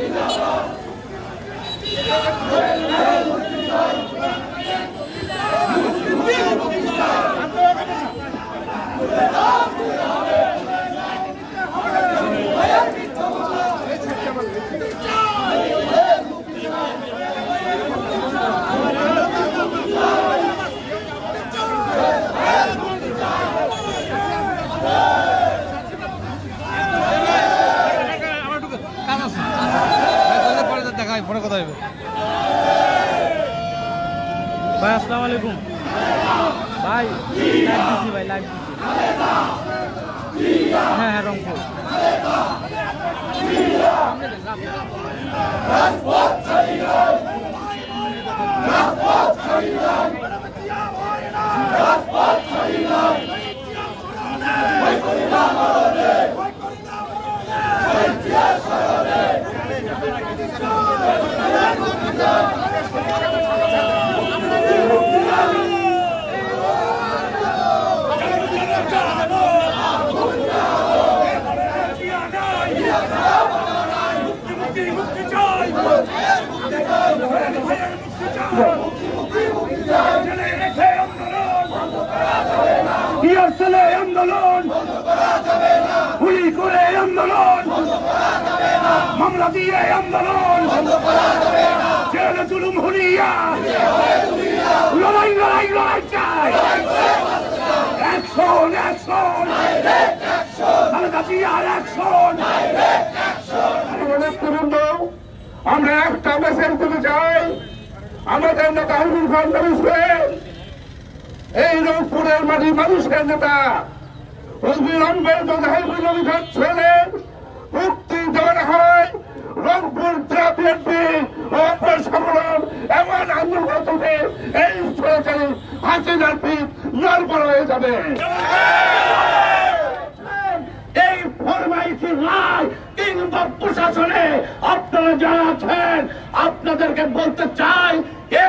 মুক্তি চাই হবে ভাই আসসালামু আলাইকুম। ভাই লাইভ দিছি ভাই লাইভ দিছি। হ্যাঁ হ্যাঁ রংপুর। ইয়ারসেলে আন্দোলন গুলি করে আন্দোলন মামলা দিয়ে আন্দোলন জেলে জুলুম হুলিয়া লড়াই লড়াই লড়াই চাই অ্যাকশন অ্যাকশন খালেদা জিয়ার অ্যাকশন আমরা একটা মেসেজ দিতে চাই। আমাদের নেতা হুজুর খান এই রংপুরের মাটি মানুষের নেতা হাইবুল ছেলে, মুক্তি হয়, রংপুর এমন আন্দোলন হবে এই সরকারি হাসিনার হয়ে যাবে। এই ফরমাইশি রায় প্রশাসনে আপনারা যারা আছেন, আপনাদেরকে বলতে চাই, এ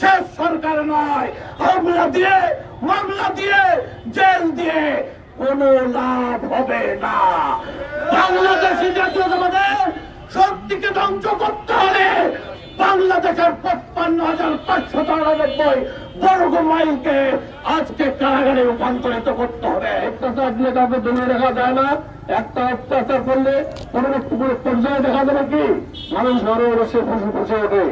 শেষ সরকার নয়। হামলা দিয়ে, মামলা দিয়ে, জেল দিয়ে কোনো লাভ হবে না। বাংলাদেশি জাতীয়তাবাদের সত্যিকে ধ্বংস করতে পাঁচশো আটানব্বই বর্গ মাইলকে আজকে কারাগারে রূপান্তরিত করতে হবে। একটা অত্যাচার দিয়ে তাদের দূরে দেখা যায় না, একটা অত্যাচার করলে পরবর্তী পর্যায়ে দেখা যাবে কি? মানুষ ঘরে বসে খুশি খুশি ওঠে।